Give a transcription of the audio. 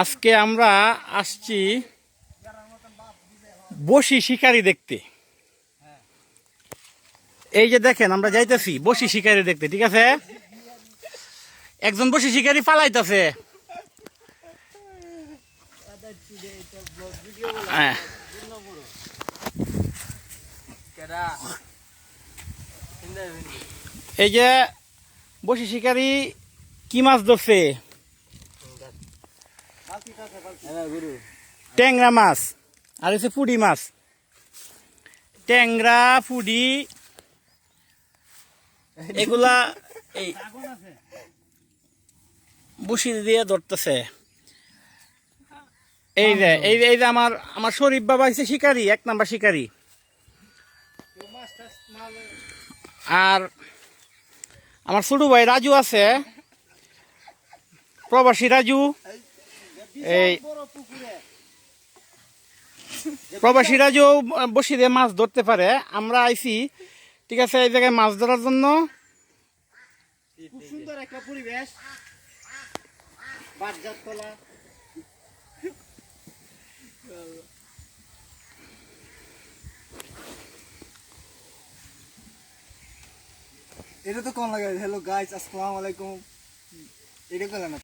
আজকে আমরা আসছি বসি শিকারি দেখতে। এই যে দেখেন, আমরা যাইতেছি বসি শিকারি দেখতে, ঠিক আছে? একজন বসি শিকারি পালাইতেছে। হ্যাঁ। এই যে বসি শিকারি কি মাছ ধরছে? ট্যাংরা মাছ, আর হচ্ছে পুডি মাছ। ট্যাংরা পুডি এগুলা এই বসি দিয়ে ধরতেছে। এই যে, এই যে- এই যে আমার আমার শরীফ বাবা হচ্ছে শিকারি, এক নাম্বার শিকারি। আর আমার ছোট ভাই রাজু আছে। প্রবাসী রাজু। এই প্রবাসী রাজু বসি দিয়ে মাছ ধরতে পারে। আমরা আইছি, ঠিক আছে, এই জায়গায় মাছ ধরার জন্য। এটা তো কোন লাগে হ্যালো গাইস আসসালামু আলাইকুম। এটা কেন